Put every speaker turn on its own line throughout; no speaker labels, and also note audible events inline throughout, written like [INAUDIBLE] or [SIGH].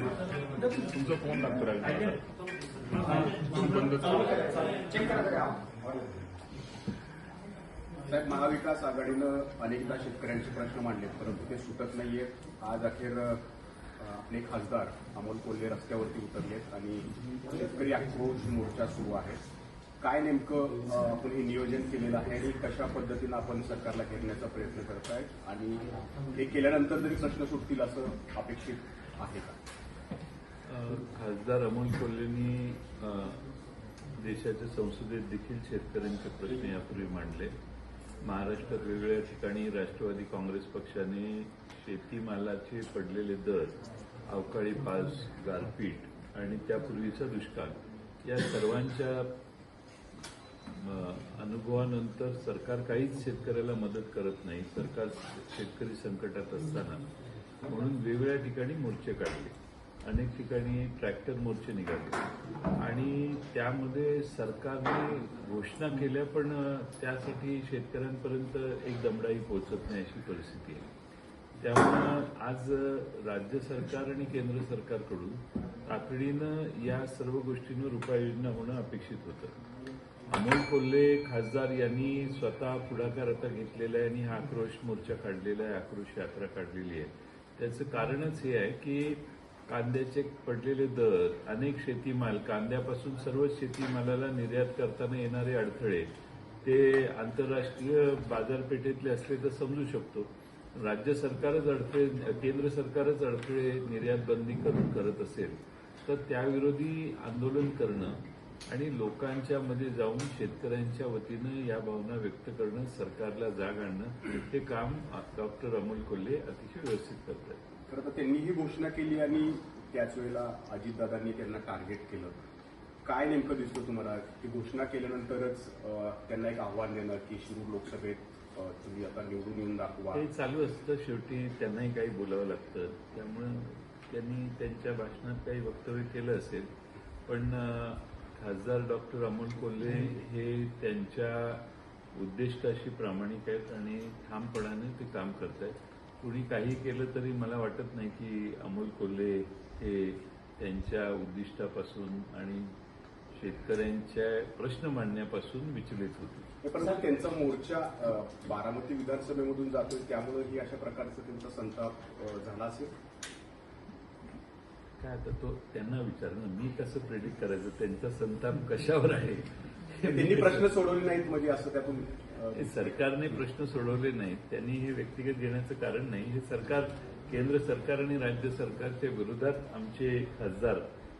तुमचा फोन लागतो
साहेब महाविकास आघाडीनं अनेकदा शेतकऱ्यांचे प्रश्न मांडले परंतु ते सुटत नाहीयेत. आज अखेर आपले खासदार अमोल कोल्हे रस्त्यावरती उतरलेत आणि शेतकरी आक्रोश मोर्चा सुरू आहे. काय नेमकं आपण हे नियोजन केलेलं आहे आणि कशा पद्धतीनं आपण सरकारला घेण्याचा प्रयत्न करताय आणि हे केल्यानंतर जरी प्रश्न सुटतील असं अपेक्षित आहे का?
खासदार अमोल कोल्हेंनी देशाच्या संसदेत देखील शेतकऱ्यांचे प्रश्न यापूर्वी मांडले. महाराष्ट्रात वेगवेगळ्या ठिकाणी राष्ट्रवादी काँग्रेस पक्षाने शेतीमालाचे पडलेले दर अवकाळी पाऊस गारपीट आणि त्यापूर्वीचा दुष्काळ या सर्वांच्या अनुभवानंतर सरकार काहीच शेतकऱ्याला मदत करत नाही. सरकार शेतकरी संकटात असताना म्हणून वेगवेगळ्या ठिकाणी मोर्चे काढले. अनेक ठिकाणी ट्रॅक्टर मोर्चे निघाले. आणि त्यामध्ये सरकारने घोषणा केल्या पण त्यासाठी शेतकऱ्यांपर्यंत एक दमडाई पोहोचत नाही अशी परिस्थिती आहे. त्यामुळं आज राज्य सरकार आणि केंद्र सरकारकडून तातडीनं या सर्व गोष्टींवर उपाययोजना होणं अपेक्षित होतं. अमोल कोल्हे खासदार यांनी स्वतः पुढाकार आता घेतलेला आहे आणि हा आक्रोश मोर्चा काढलेला आहे आक्रोश यात्रा काढलेली आहे. त्याचं कारणच हे आहे की कांद्याचे पडलेले दर अनेक शेतीमाल कांद्यापासून सर्व शेतीमालाला निर्यात करताना येणारे अडथळे ते आंतरराष्ट्रीय बाजारपेठेतले असले तर समजू शकतो. राज्य सरकारच अडथळे केंद्र सरकारच अडथळे निर्यात बंदी करून करत असेल तर त्याविरोधी आंदोलन करणं आणि लोकांच्या मध्ये जाऊन शेतकऱ्यांच्या वतीनं या भावना व्यक्त करणं सरकारला जाग आणणं हे काम डॉक्टर अमोल कोल्हे अतिशय व्यवस्थित करत आहेत
खरं तर त्यांनी ही घोषणा केली आणि त्याच वेळेला अजितदादांनी त्यांना टार्गेट केलं. काय नेमकं दिसतं तुम्हाला? की घोषणा केल्यानंतरच त्यांना एक आव्हान देणं की शिरूर लोकसभेत तुम्ही आता निवडून येऊन दाखवा.
ते चालू असतं शेवटी त्यांनाही काही बोलावं लागतं. त्यामुळं त्यांनी त्यांच्या भाषणात काही वक्तव्य केलं असेल. पण खासदार डॉक्टर अमोल कोल्हे हे त्यांच्या उद्दिष्टाशी प्रामाणिक आहेत आणि ठामपणाने ते काम करत आहेत कुणी काही केलं तरी मला वाटत नाही की अमोल कोल्हे हे त्यांच्या उद्दिष्टापासून आणि शेतकऱ्यांच्या प्रश्न मांडण्यापासून विचलित होते
हे पण त्यांचा मोर्चा बारामती विधानसभेमधून जातोय त्यामुळे ही अशा प्रकारचा त्यांचा संताप झाला असेल?
काय आता तो त्यांना विचारणं मी कसं प्रेडिक्ट करायचं? त्यांचा संताप कशावर आहे? [LAUGHS]
त्यांनी प्रश्न सोडवले नाहीत म्हणजे असं त्यातून
सरकारने प्रश्न सोडवले नाहीत. त्यांनी हे व्यक्तिगत घेण्याचं कारण नाही. हे सरकार केंद्र सरकार आणि राज्य सरकारच्या विरोधात आमचे खासदार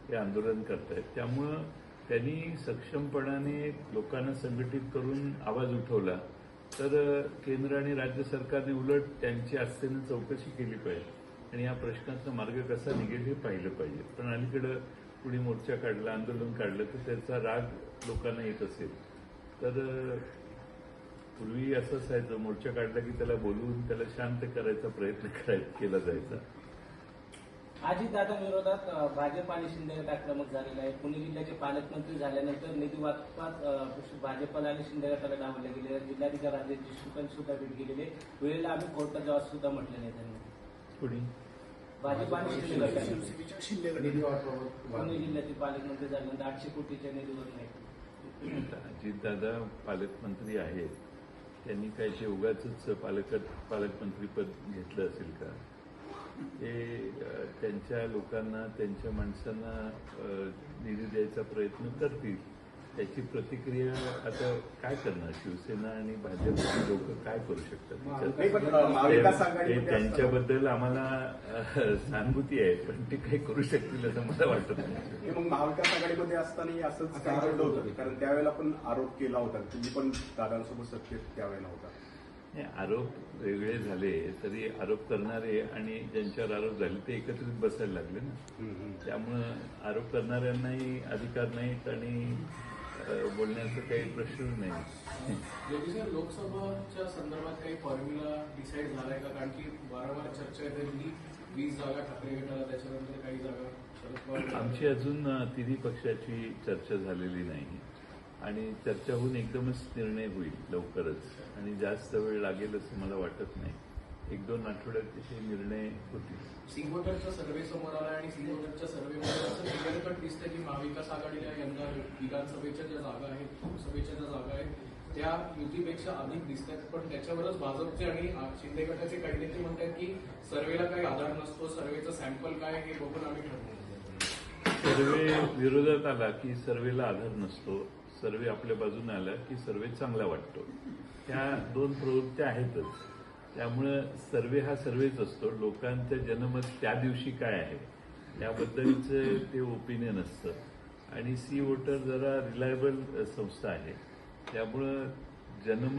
हे आंदोलन करतायत. त्यामुळं त्यांनी सक्षमपणाने लोकांना संघटित करून आवाज उठवला. तर केंद्र आणि राज्य सरकारने उलट त्यांची आस्थेनं चौकशी केली पाहिजे. आणि या प्रश्नाचा मार्ग कसा निघेल हे पाहिलं पाहिजे. पण अलीकडं कुणी मोर्चा काढला आंदोलन काढलं तर त्याचा राग लोकांना येत असेल. तर पूर्वी असं असायचं मोर्चा काढला की त्याला बोलवून त्याला शांत करायचा प्रयत्न कराय केला जायचा.
अजितदादा विरोधात भाजप आणि शिंदे गट आक्रमक झालेला आहे. पुणे जिल्ह्याचे पालकमंत्री झाल्यानंतर निधी वाटपात भाजपला आणि शिंदे गटाला डावले गेले. जिल्हाधिकारी राजेश देशमुखांनी सुद्धा भेट गेलेले. वेळेला आम्ही कोर्टात जावा सुद्धा म्हटलेलं नाही त्यांनी.
कुणी
भाजप आणि शिंदे गटाने पुणे जिल्ह्याचे पालकमंत्री झाल्यानंतर आठशे कोटीच्या निधीवर नाही.
अजितदादा पालकमंत्री आहेत. त्यांनी काय ते उगाच पालक पालकमंत्रीपद घेतलं असेल का? ते अ, त्यांच्या लोकांना त्यांच्या माणसांना अ, निधी द्यायचा प्रयत्न करतील. त्याची प्रतिक्रिया आता काय करणार? शिवसेना आणि भाजप लोक काय करू शकतात? त्यांच्याबद्दल आम्हाला सहानुभूती आहे पण ते काही करू शकतील असं मला वाटत नाही.
हे मग महाविकास आघाडीमध्ये असताना असंच घडलं होतं? कारण त्यावेळेला पण आरोप केला होता. तुम्ही पण दादांसोबत सत्तेत त्यावेळेला होता.
आरोप वेगळे झाले तरी आरोप करणारे आणि ज्यांच्यावर आरोप झाले ते एकत्रित बसायला लागले ना. त्यामुळं आरोप करणाऱ्यांनाही अधिकार नाहीत आणि बोलण्याचा काही प्रश्न नाही.
लोकसभाच्या संदर्भात काही फॉर्म्युला डिसाईड झालाय का? कारण की वारंवार चर्चा येते की वीस जागा ठाकरे गटाला त्याच्यानंतर काही जागा
आमची अजून तिन्ही पक्षाची चर्चा झालेली नाही. आणि चर्चा होऊन एकदमच निर्णय होईल लवकरच. आणि जास्त वेळ लागेल असं मला वाटत नाही. एक दोन आठवड्यात हे निर्णय होतील
सिंगोटरचा सर्व्हे समोर आला आणि सिंगोटरच्या सर्व्हेमध्ये असं क्लिअर कट दिसतं की महाविकास आघाडीला यंदा विधानसभेच्या ज्या जागा आहेत लोकसभेच्या ज्या जागा आहेत त्या युतीपेक्षा अधिक दिसत आहेत पण त्याच्यावरच भाजपचे आणि शिंदे गटाचे काही नेते म्हणतात की सर्वेला काही आधार नसतो सर्वेचं सॅम्पल काय हे बघून आम्ही ठरवू
सर्वे विरोधात आला की सर्वेला आधार नसतो. सर्वे आपल्या बाजूने आला की सर्वे चांगला वाटतो. ह्या दोन प्रवृत्त्या आहेतच. त्यामुळं सर्वे हा सर्वेच असतो. लोकांचं जनमत त्या दिवशी काय आहे याबद्दलचं ते ओपिनियन असतं. आणि सी वोटर जरा रिलायबल संस्था आहे. त्यामुळं जनमत